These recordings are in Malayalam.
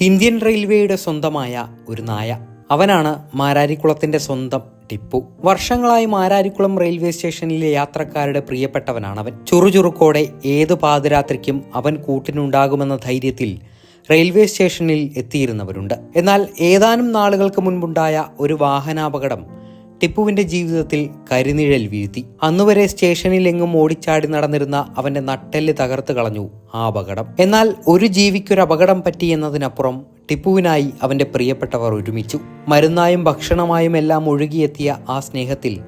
ഇന്ത്യൻ റെയിൽവേയുടെ സ്വന്തമായ ഒരു നായ. അവനാണ് മാരാരിക്കുളത്തിന്റെ സ്വന്തം ടിപ്പു. വർഷങ്ങളായി മാരാരിക്കുളം റെയിൽവേ സ്റ്റേഷനിലെ യാത്രക്കാരുടെ പ്രിയപ്പെട്ടവനാണ് അവൻ ചുറുചുറുക്കോടെ ഏത് പാതിരാത്രിക്കും അവൻ കൂട്ടിനുണ്ടാകുമെന്ന ധൈര്യത്തിൽ റെയിൽവേ സ്റ്റേഷനിൽ എത്തിയിരുന്നവരുണ്ട്. എന്നാൽ ഏതാനും നാളുകൾക്ക് മുൻപുണ്ടായ ഒരു വാഹനാപകടം ടിപ്പുവിന്റെ ജീവിതത്തിൽ കരിനിഴൽ വീഴ്ത്തി. അന്നുവരെ സ്റ്റേഷനിൽ എങ്ങും ഓടിച്ചാടി നടന്നിരുന്ന അവന്റെ നട്ടെല്ല് തകർത്ത് കളഞ്ഞു ആ അപകടം. എന്നാൽ ഒരു ജീവിക്കൊരു അപകടം പറ്റി എന്നതിനപ്പുറം ടിപ്പുവിനായി അവന്റെ പ്രിയപ്പെട്ടവർ ഒരുമിച്ചു. മരുന്നായും ഭക്ഷണമായും എല്ലാം ഒഴുകിയെത്തിയ ആ സ്നേഹത്തിൽ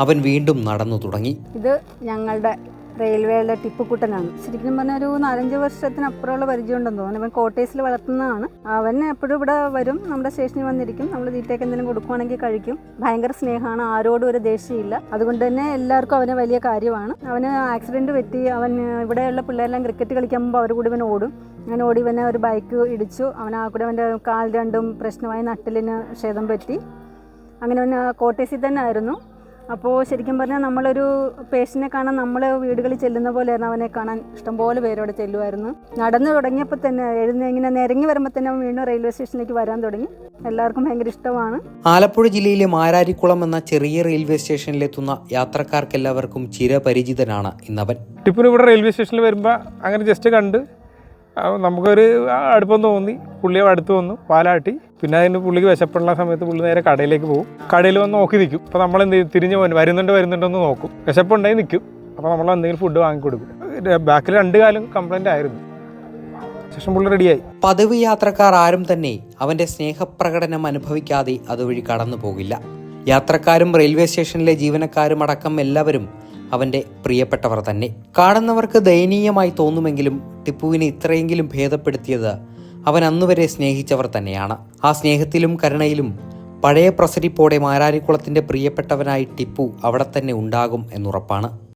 അവൻ വീണ്ടും നടന്നു തുടങ്ങി. ഇത് ഞങ്ങളുടെ റെയിൽവേയുടെ ടിപ്പുക്കുട്ടനാണ്. ശരിക്കും പറഞ്ഞാൽ ഒരു നാലഞ്ച് വർഷത്തിനപ്പുറമുള്ള പരിചയം ഉണ്ടെന്ന് തോന്നുന്നു. ഇവൻ കോട്ടേഴ്സിൽ വളർത്തുന്നതാണ്. അവൻ എപ്പോഴും ഇവിടെ വരും നമ്മുടെ സ്റ്റേഷനിൽ വന്നിരിക്കും. നമ്മൾ തീറ്റയ്ക്ക് എന്തെങ്കിലും കൊടുക്കുവാണെങ്കിൽ കഴിക്കും. ഭയങ്കര സ്നേഹമാണ്. ആരോടും ഒരു ദേഷ്യമില്ല. അതുകൊണ്ട് തന്നെ എല്ലാവർക്കും അവന് വലിയ കാര്യമാണ്. അവന് ആക്സിഡന്റ് പറ്റി അവൻ ഇവിടെയുള്ള പിള്ളേരെല്ലാം ക്രിക്കറ്റ് കളിക്കുമ്പോൾ അവർ കൂടി ഇവൻ ഓടും. അങ്ങനെ ഓടി ഇവനെ ഒരു ബൈക്ക് ഇടിച്ചു. അവൻ ആ കൂടെ അവന്റെ കാൽ രണ്ടും പ്രശ്നമായി നട്ടിലിന് ക്ഷേതം പറ്റി. അങ്ങനെ അവൻ കോട്ടേഴ്സിൽ തന്നെ ആയിരുന്നു. അപ്പോൾ ശരിക്കും പറഞ്ഞാൽ നമ്മളൊരു പേഷ്യനെ കാണാൻ നമ്മൾ വീടുകളിൽ ചെല്ലുന്ന പോലെയായിരുന്നു അവനെ കാണാൻ ഇഷ്ടംപോലെ പേരോടെ ചെല്ലുമായിരുന്നു നടന്നു തുടങ്ങിയപ്പോൾ തന്നെ എഴുന്ന ഇങ്ങനെ നിരങ്ങി വരുമ്പോൾ തന്നെ അവൻ വീണ്ടും റെയിൽവേ സ്റ്റേഷനിലേക്ക് വരാൻ തുടങ്ങി. എല്ലാവർക്കും ഭയങ്കര ഇഷ്ടമാണ്. ആലപ്പുഴ ജില്ലയിലെ മാരാരിക്കുളം എന്ന ചെറിയ റെയിൽവേ സ്റ്റേഷനിലെത്തുന്ന യാത്രക്കാർക്കെല്ലാവർക്കും ചിരപരിചിതനാണ് ഇന്നവൻ. ടിപ്പിന് ഇവിടെ റെയിൽവേ സ്റ്റേഷനിൽ വരുമ്പോൾ അങ്ങനെ ജസ്റ്റ് കണ്ട് നമുക്കൊരു അടുപ്പം തോന്നി. പുള്ളിയെ അടുത്ത് വന്നു പാലാട്ടി. പിന്നെ അതിന് പുള്ളിക്ക് വിശപ്പുള്ള സമയത്ത് പുള്ളി നേരെ കടയിലേക്ക് പോകും. കടയിൽ വന്ന് നോക്കി നിൽക്കും. അപ്പോൾ നമ്മൾ എന്ത് തിരിഞ്ഞ് പോകും വരുന്നുണ്ട് വരുന്നുണ്ടോ എന്ന് നോക്കും. വിശപ്പുണ്ടായി നിൽക്കും. അപ്പോൾ നമ്മൾ എന്തെങ്കിലും ഫുഡ് വാങ്ങിക്കൊടുക്കും. ബാക്കിൽ രണ്ട് കാലം കംപ്ലൈന്റ് ആയിരുന്നു. ശേഷം പുള്ളി റെഡിയായി പതിവ് യാത്രക്കാർ ആരും തന്നെ അവന്റെ സ്നേഹപ്രകടനം അനുഭവിക്കാതെ അതുവഴി കടന്നു പോകില്ല യാത്രക്കാരും റെയിൽവേ സ്റ്റേഷനിലെ ജീവനക്കാരും അടക്കം എല്ലാവരും അവന്റെ പ്രിയപ്പെട്ടവർ തന്നെ. കാണുന്നവർക്ക് ദയനീയമായി തോന്നുമെങ്കിലും ടിപ്പുവിനെ ഇത്രയെങ്കിലും ഭേദപ്പെടുത്തിയത് അവൻ അന്നുവരെ സ്നേഹിച്ചവർ തന്നെയാണ്. ആ സ്നേഹത്തിലും കരുണയിലും പഴയ പ്രസരിപ്പോടെ മാരാരിക്കുളത്തിന്റെ പ്രിയപ്പെട്ടവനായി ടിപ്പു അവിടെ തന്നെ ഉണ്ടാകും എന്നുറപ്പാണ്.